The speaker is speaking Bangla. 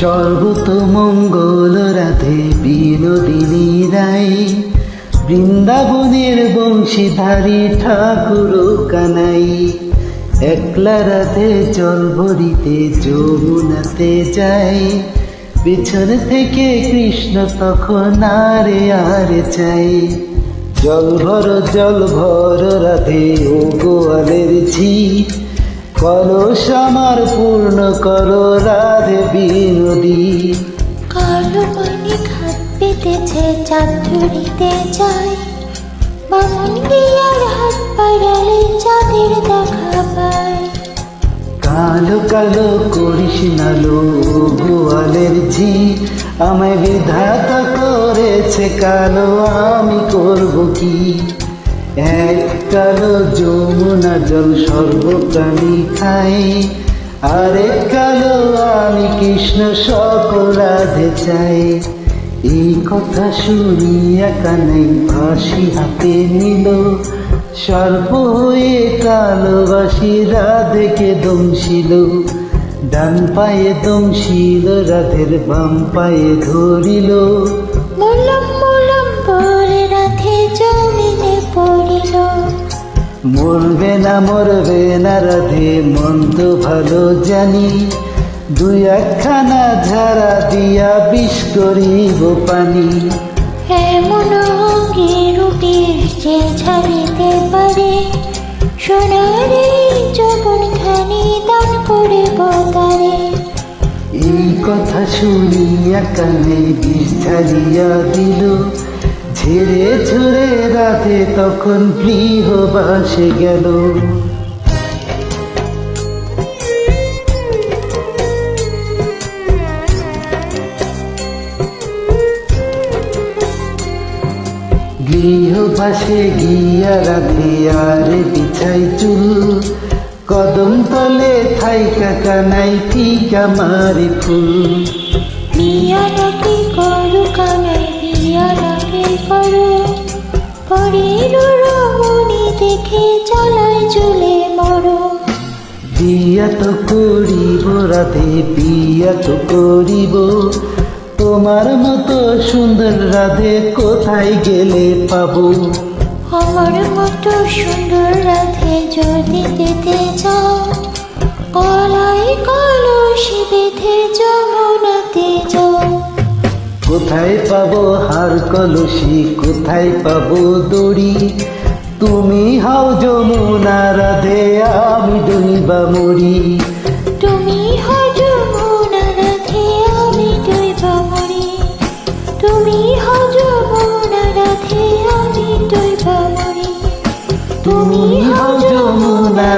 সর্বত মঙ্গল রাধে বিনোদিনী রায় বৃন্দাবনের বংশীধারী ঠাকুর কানাই। একলা রাধে জল ভরিতে যমুনাতে যায় পিছন থেকে কৃষ্ণ তখন আরে আরে চাই। জল ভর জল ভর রাধে ও গোয়ালের ঝি। কলস আমার পূর্ণ করো রাধে বিনোদী। কালো পানি খাত পেতেছে চাঁদ ধরিতে যায়। বামন গিয়ার হাত বাড়ালে চাঁদের দেখা পায়। কালো কালো করিস নালো ও গোয়ালের ঝি আমায় বিধাতা করেছে কালো আমি করব কি? এক কালো যমুনা জল সর্বপ্রাণী খাই আরে কালো আমি কৃষ্ণ সকল রাধে চাই। এই কথা শুনিয়া কানাই ফাঁসি হাতে নিল। সর্ব হয়ে কালোবাসী রাধেকে দমছিল ডান পায়ে দমছিল রাধের বাম পায়ে ধরিল। মোলম মোলম বলে রাধে জমিনে পড়িল। মরবে না মরবে না রাধে মন্দ ভালো জানি। দুই একখানা ঝাড়া দিয়া বিষ করিব পানি। এমন অঙ্গে রুটির যে ছাড়িতে পারে সোনার যখন খানি দান করে তারে। এই কথা শুনিয়া কানে বিষ ছাড়িয়া দিল ঝেড়ে ছুড়ে রাতে তখন গৃহ বাসে গেল। গৃহবাসে গিয়া রাধে আর বিছাই চুল। কদম তলে থাইকা কানাই টিকা মারি ফুল। বিয়া নাকি করু কানাই পরের রমণী দেখে চলাই চলে মরো। বিয়া তো করিব রাধে বিয়া তো করিব। তোমার মতো সুন্দর রাধে কোথায় গেলে পাবো? আমার মতো সুন্দর রাধে যদি পেতে যাও কলাই কলসি বেঁধে যাও। কোথায় পাবো হার কলসি কোথায় পাবো দড়ি? তুমি হাও যমুনা রাধে আমি দুই মরি তুমি হাও যমুনা রাধে আমি ডুইবা তুমি হাও যমুনা রাধে আমি তুমি হাও যমুনা